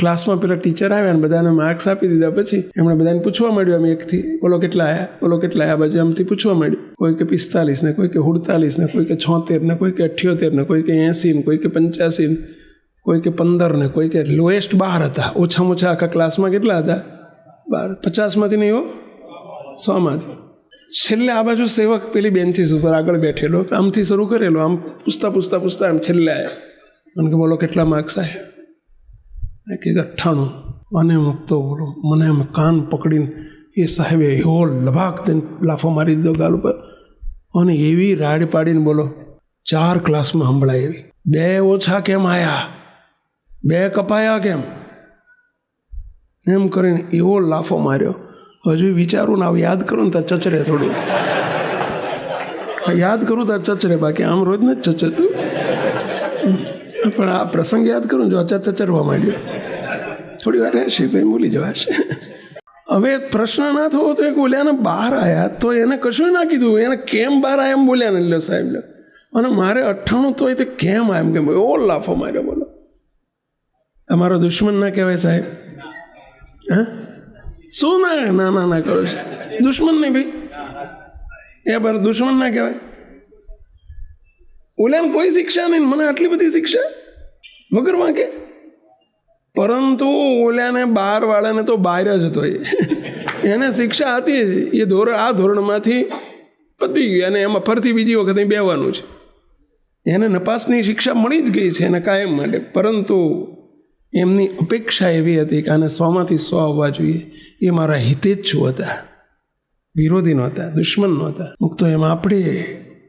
ક્લાસમાં પેલા ટીચર આવ્યા અને બધાને માર્ક્સ આપી દીધા પછી એમણે બધાને પૂછવા માંડ્યું આમ એકથી, બોલો કેટલા આવ્યા બોલો કેટલા આ બાજુ આમથી પૂછવા માંડ્યું. કોઈ કે પિસ્તાલીસ ને, કોઈ કે ઉડતાલીસ ને, કોઈ કે છોતેર ને, કોઈ કે અઠ્યોતેર ને, કોઈ કે એંસી ને, કોઈ કે પંચ્યાસી ને, કોઈ કે પંદર ને, કોઈ કે લોએસ્ટ બાર હતા. ઓછામાં ઓછા આખા ક્લાસમાં કેટલા હતા? બાર. પચાસમાંથી નહીં હો? સોમાંથી. છેલ્લે આ બાજુ સેવક પેલી બેન્ચીસ ઉપર આગળ બેઠેલો. આમથી શરૂ કરેલો. આમ પૂછતા પૂછતા પૂછતા આમ છેલ્લે આવ્યા મને કે બોલો કેટલા માર્ક્સ આવ્યા મેં કીધું અઠ્ઠાણું અને મૂકતો બોલો મને એમ કાન પકડીને એ સાહેબે એવો લભાક દઈને લાફો મારી દીધો ગાલ ઉપર. અને એવી રાડ પાડીને બોલો, ચાર ક્લાસમાં સંભળાય એવી. બે ઓછા કેમ આયા? બે કપાયા કેમ? એમ કરીને એવો લાફો માર્યો. હજુ વિચારું ને આવું યાદ કરું ને તો ચચરે થોડું. યાદ કરું તો ચચરે, બાકી આમ રોજ ચચર ચચતું પણ આ પ્રસંગ યાદ કરું જો અચર ચચરવા માંડ્યો. થોડી વાર રહેશે પછી ભૂલી જવાશે હવે પ્રશ્ન ના થવો તો એક ઓલ્યાને બહાર આવ્યા તો એને કશું ના કીધું. એને કેમ બહાર આવ્યા એમ બોલ્યા ને, લ્યો સાહેબ, લ્યો. અને મારે અઠ્ઠાણું તો તો કેમ આવ્યા કેમ એવો લાફો માર્યો, બોલો. તમારો દુશ્મન ના કહેવાય સાહેબ. હા? શું ના ના ના ના કરો છો? દુશ્મન નહીં ભાઈ. એ બરાબર દુશ્મન ના કહેવાય. ઓલાને કોઈ શિક્ષા નહીં મને આટલી બધી શિક્ષા? વગર વાંકે? પરંતુ ઓલાને બાર વાળાને તો બહાર જ હતો એને શિક્ષા હતી જ. એ ધોરણ, આ ધોરણમાંથી પતી ગયું. અને એમાં ફરતી બીજી વખત અહીં બેવાનું છે. એને નપાસની શિક્ષા મળી જ ગઈ છે એને કાયમ માટે. પરંતુ એમની અપેક્ષા એવી હતી કે આને સોમાંથી સો આવવા જોઈએ. એ મારા હિતે જ છું હતા. વિરોધી નહોતા, દુશ્મન નહોતા. મુક્તો એમ આપણે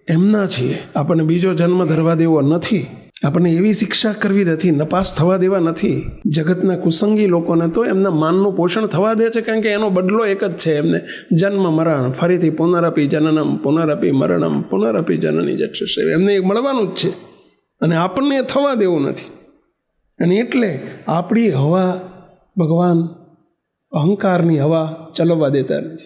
એમના છીએ. આપણને બીજો જન્મ ધરવા દેવો નથી. આપણને એવી શિક્ષા કરવી નથી, નપાસ થવા દેવા નથી. જગતના કુસંગી લોકોને તો એમના માનનું પોષણ થવા દે છે કારણ કે એનો બદલો એક જ છે એમને. જન્મ, મરણ, ફરીથી પુનરપી જનનમ પુનરપી મરણમ પુનરપી જનની જક્ષશે એમને એક મળવાનું જ છે. અને આપણને થવા દેવું નથી. અને એટલે આપણી હવા ભગવાન અહંકારની હવા ચલાવવા દેતા નથી.